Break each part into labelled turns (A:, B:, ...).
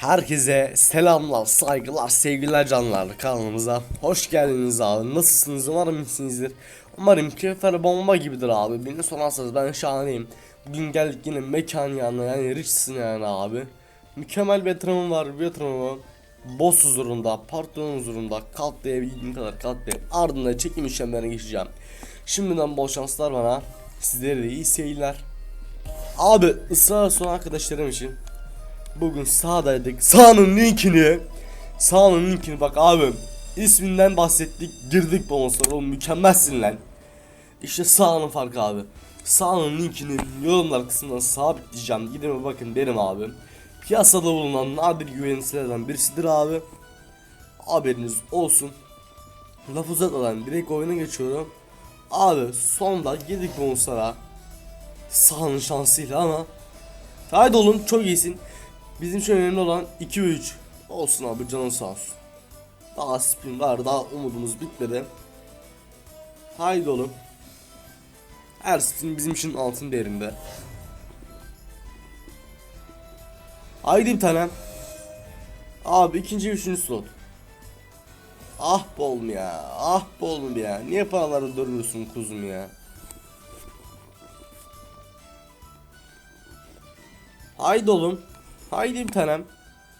A: Herkese selamlar, saygılar, sevgiler canlar kanalımıza hoş geldiniz abi. Nasılsınız? Umarım iyisinizdir. Umarım keyifler bomba gibidir abi. Beni sorarsanız ben şahaneyim. Bugün geldik yine mekan yanına yani Rich'sin yani abi. Mükemmel bir yatırımım var. Bir yatırımımı boss huzurunda, patron huzurunda katlayabildiğim kadar katlayıp ardından çekim işlemlerine geçeceğim. Şimdiden bol şanslar bana. Sizlere de iyi seyirler. Abi ısrar son arkadaşlarım için Bugün sağdaydık. Sağının linkini. Sağının linkini bak abim isminden bahsettik. Girdik bonuslara oğlum mükemmelsin lan. İşte sağının farkı abi. Sağının linkini yorumlar kısmından sabitleyeceğim. Gidin bakın benim abim Piyasada bulunan nadir güvenilirlerden birisidir abi. Haberiniz olsun. Laf uzatmadan direkt oyuna geçiyorum. Abi sonda girdik bonuslara Sağının şansıyla ama. Haydi oğlum çok iyisin Bizim için önemli olan 2 ve 3. Olsun abi canın sağ olsun. Daha spin var daha umudumuz bitmedi. Haydi oğlum. Her spin bizim için altın değerinde. Haydi bir tane. Abi ikinci üçüncü slot. Ah be oğlum ya. Ah be oğlum ya. Niye paraları duruyorsun kuzum ya? Haydi oğlum. Haydi bir tanem.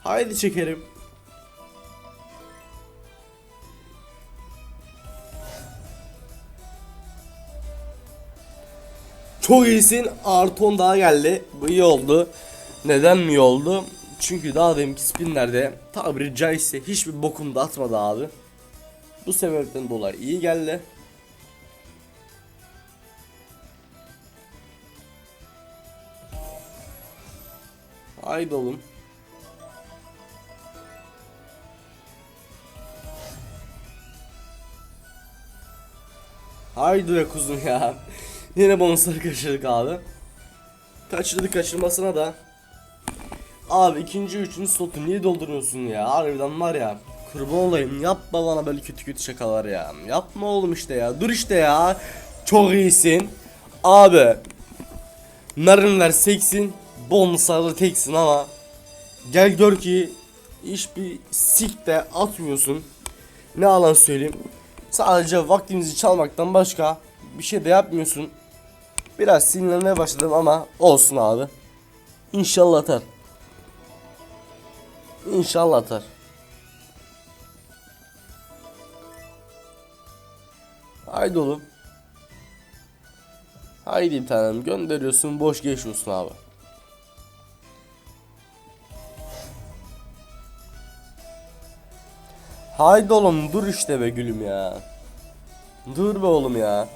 A: Haydi çekerim. Çok iyisin. Artı 10 daha geldi. Bu iyi oldu. Neden mi oldu? Çünkü daha deminki spinlerde tabiri caizse hiçbir bokum da atmadı abi. Bu sebepten dolayı iyi geldi. Oğlum. Haydi be kuzum ya. Yine bonusları kaçırdık abi. Kaçırdık kaçırmasına da. Abi ikinci üçüncü slotu niye dolduruyorsun ya? Harbiden var ya. Kurban olayım yapma bana böyle kötü kötü şakalar ya. Yapma oğlum işte ya. Dur işte ya. Çok iyisin. Abi. Narinler seksin. Bonuslarda teksin ama. Gel gör ki hiçbir sik de atmıyorsun. Ne alan söyleyeyim. Sadece vaktimizi çalmaktan başka bir şey de yapmıyorsun. Biraz sinirlenmeye başladım ama olsun abi. İnşallah atar. İnşallah atar. Haydi oğlum. Haydi tanem gönderiyorsun boş geçiyorsun abi. Haydi oğlum dur işte be gülüm ya. Dur be oğlum ya.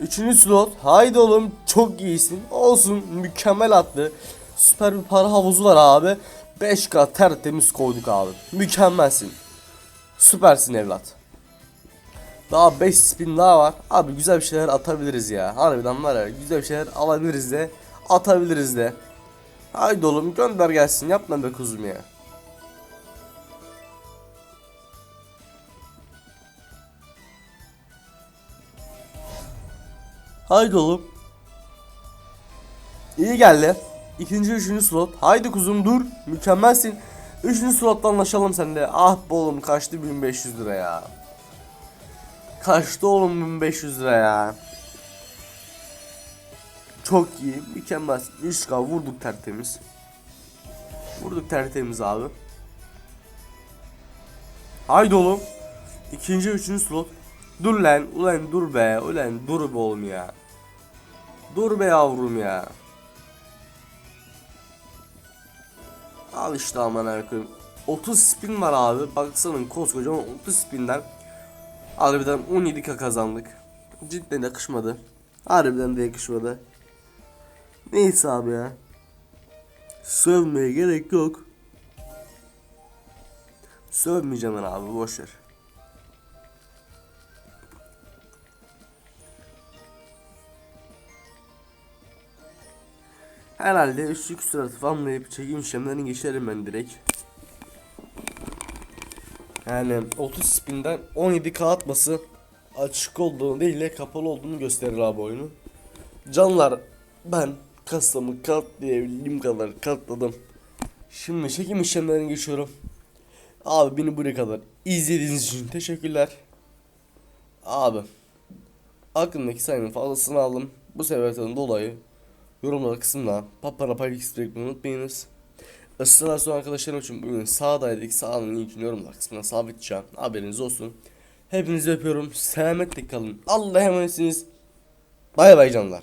A: Üçüncü slot. Haydi oğlum çok iyisin. Olsun mükemmel attı. Süper bir para havuzu var abi. 5K tertemiz koyduk abi. Mükemmelsin. Süpersin evlat. Daha 5 spin daha var. Abi güzel bir şeyler atabiliriz ya. Harbiden var ya güzel bir şeyler alabiliriz de. Atabiliriz de. Haydi oğlum gönder gelsin yapma be kuzum ya. Haydi oğlum. İyi geldi. İkinci, üçüncü slot. Haydi kuzum dur. Mükemmelsin. Üçüncü slotta anlaşalım seninle. Ah be oğlum kaçtı 1500 lira ya. Kaçtı oğlum 1500 lira ya. Çok iyi. Mükemmel. 3K vurduk tertemiz. Vurduk tertemiz abi. Haydi oğlum. İkinci, üçüncü slot. Dur lan. Ulan dur be. Ulan dur be oğlum ya. Dur be yavrum ya. Al işte aman koyayım. 30 spin var abi. Baksana koskocaman 30 spinden. Harbiden 17k kazandık. Cidden yakışmadı. Harbiden de yakışmadı. Neyse abi ya. Sövmeye gerek yok. Sövmeyeceğim ben abi boşver. Herhalde üçlük suratı fanlayıp çekim işlemlerini geçerim ben direkt. Yani 30 spinden 17k atması açık olduğunu değil de kapalı olduğunu gösterir abi oyunu. Canlar ben kasamı katlayabildiğim kadar katladım. Şimdi çekim işlemlerine geçiyorum. Abi beni buraya kadar izlediğiniz için teşekkürler. Abi aklımdaki sayının fazlasını aldım. Bu sebepten dolayı yorumlar kısmına papara pay bırakmayı unutmayınız. Israr son arkadaşlarım için bugün sağdaydık. Sağının linkini yorumlar kısmına sabitleyeceğim. Haberiniz olsun. Hepinizi öpüyorum. Selametle kalın. Allah'a emanetsiniz. Bay bay canlar.